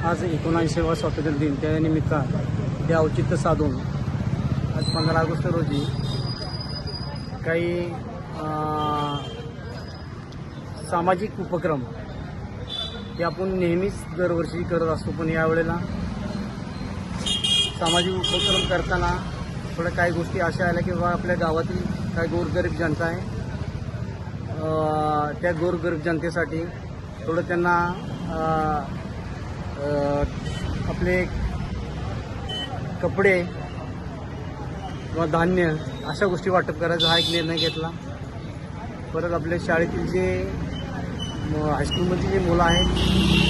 आज एकोणऐंशीवा स्वातंत्र्य दिन त्यानिमित्त हे औचित्य साधून आज पंधरा ऑगस्ट रोजी काही सामाजिक उपक्रम हे आपण नेहमीच दरवर्षी करत असतो पण यावेळेला सामाजिक उपक्रम करताना थोड्या काही गोष्टी अशा आल्या की बाबा आपल्या गावातील काही गोरगरीब जनता आहे त्या गोरगरीब जनतेसाठी थोडं त्यांना आपले कपडे किंवा धान्य अशा गोष्टी वाटप करायचा हा एक निर्णय घेतला. परत आपल्या शाळेतील जे हायस्कूलमध्ये जे मुलं आहेत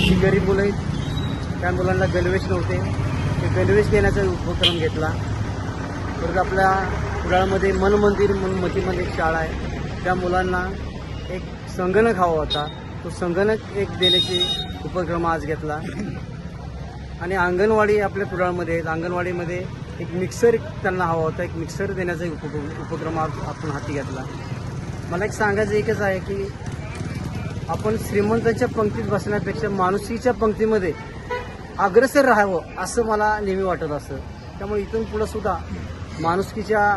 जी गरीब मुलं आहेत त्या मुलांना गणवेश नव्हते. ते गणवेश देण्याचा उपक्रम घेतला. परत आपल्या कुडाळमध्ये मनमंदिर मनमतीमध्ये म्हणून मतीमध्ये एक शाळा आहे. त्या मुलांना एक संगणक हवा होता. तो संगणक एक देण्याचे उपक्रम आज घेतला. आणि अंगणवाडी आपल्या पुराळमध्ये अंगणवाडीमध्ये एक मिक्सर त्यांना हवा होता. एक मिक्सर देण्याचा एक उप उपक्रम आज आपण हाती घेतला. मला एक सांगायचं एकच आहे की आपण श्रीमंतांच्या पंक्तीत बसण्यापेक्षा माणुसकीच्या पंक्तीमध्ये अग्रसर राहावं असं मला नेहमी वाटत असतं. त्यामुळे इथून पुढं सुद्धा माणुसकीच्या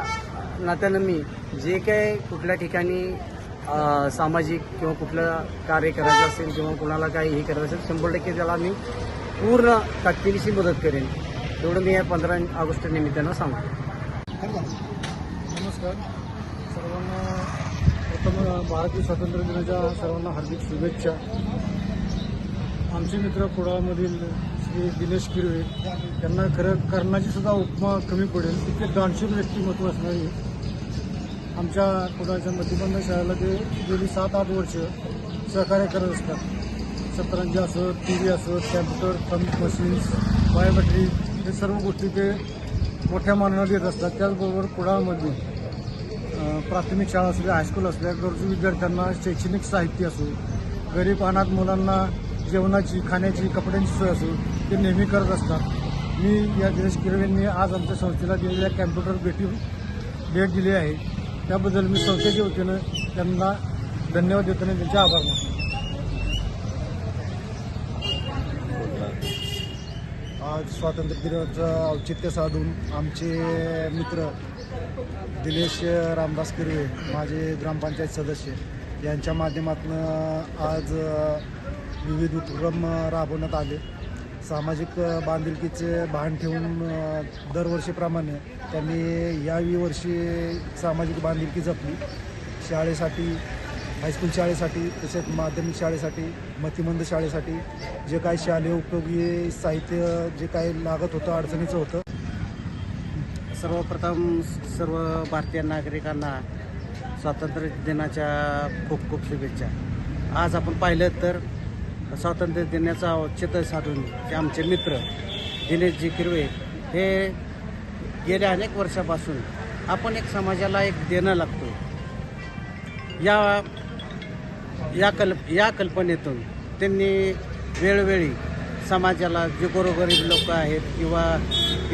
नात्यानं मी जे काय कुठल्या ठिकाणी सामाजिक किंवा कुठलं कार्य करायचं असेल किंवा कुणाला काही हे करायचं असेल शंभर टक्के त्याला मी पूर्ण ताकदीनिशी मदत करेन. एवढं मी या पंधरा ऑगस्ट निमित्तानं सांगतो. नमस्कार. सर्वांना प्रथम भारतीय स्वातंत्र्य दिनाच्या सर्वांना हार्दिक शुभेच्छा. आमचे मित्र कुडाळमधील श्री दिनेश किरवे यांना खरं कर्णाची सुद्धा उपमा कमी पडेल. इतके दानशूर व्यक्तिमत्व असणारी आमच्या कुडाळच्या मतिबंध शाळेला ते गेली सात आठ वर्ष सहकार्य करत असतात. सतरंजी असत टी व्ही असत कॅम्प्युटर पंप मशीन्स बायोमेट्रिक हे सर्व गोष्टी ते मोठ्या मानानं देत असतात. त्याचबरोबर कुडाळमध्ये प्राथमिक शाळा असू द्या हायस्कूल असल्या गरजू विद्यार्थ्यांना शैक्षणिक साहित्य असो गरीब अनाथ मुलांना जेवणाची खाण्याची कपड्यांची सोय असो ते नेहमी करत असतात. मी या दिनेश किरवेंनी आज आमच्या संस्थेला दिलेल्या कॅम्प्युटर भेटी भेट दिली आहे. त्याबद्दल मी संस्थेच्या वतीनं त्यांना धन्यवाद देतो आणि त्यांचे आभार मानतो. आज स्वातंत्र्य दिनाचं औचित्य साधून आमचे मित्र दिलेश रामदास किरवे माझे ग्रामपंचायत सदस्य यांच्या माध्यमातून आज विविध उपक्रम राबवण्यात आले. सामाजिक बांधिलकीचे भान ठेवून दरवर्षीप्रमाणे त्यांनी यावी वर्षी सामाजिक बांधिलकी जपली. शाळेसाठी हायस्कूल शाळेसाठी तसेच माध्यमिक शाळेसाठी मतिमंद शाळेसाठी जे काही शालेय उपयोगी साहित्य जे काही लागत होतं अडचणीचं होतं. सर्वप्रथम सर्व भारतीय नागरिकांना स्वातंत्र्य दिनाच्या खूप खूप शुभेच्छा. आज आपण पाहिलं तर स्वातंत्र्य देण्याचा औचित्य साधून ते आमचे मित्र दिनेशजी किरवे हे गेल्या अनेक वर्षापासून आपण एक समाजाला एक देणं लागतो या या कल्प या कल्पनेतून त्यांनी वेळोवेळी समाजाला जे गोरोगरीब लोक आहेत किंवा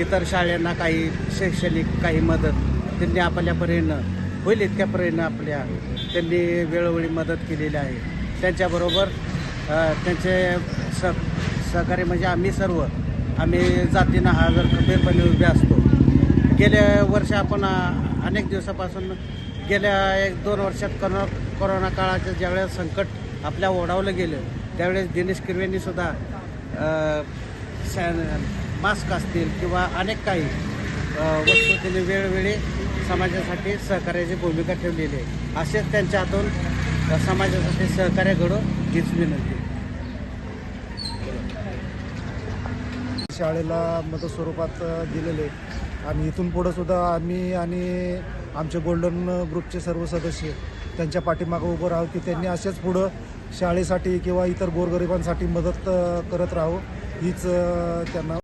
इतर शाळांना काही शैक्षणिक काही मदत त्यांनी आपल्या परीनं होईल इतक्या परीनं आपल्या त्यांनी वेळोवेळी मदत केलेली आहे. त्यांच्याबरोबर त्यांचे स सहकार्य म्हणजे आम्ही सर्व आम्ही जातीनं हा जर खंबीरपणे उभे असतो. गेल्या वर्ष आपण अनेक दिवसापासून गेल्या एक दोन वर्षात करोना कोरोना काळाचं ज्यावेळेस संकट आपल्या ओढावलं गेलं त्यावेळेस दिनेश किरवेंनी सुद्धा सॅन मास्क असतील किंवा अनेक काही वस्तू त्यांनी वेळोवेळी समाजासाठी सहकार्याची भूमिका ठेवलेली आहे. असेच त्यांच्या हातून समाजासाठी सहकार्य घडो हीच विनंती. शाळेला मदत स्वरूपात दिलेले आणि इथून पुढं सुद्धा आम्ही आणि आमचे गोल्डन ग्रुपचे सर्व सदस्य त्यांच्या पाठीमागं उभं राहू की त्यांनी असेच पुढं शाळेसाठी किंवा इतर गोरगरिबांसाठी मदत करत राहू. हीच त्यांना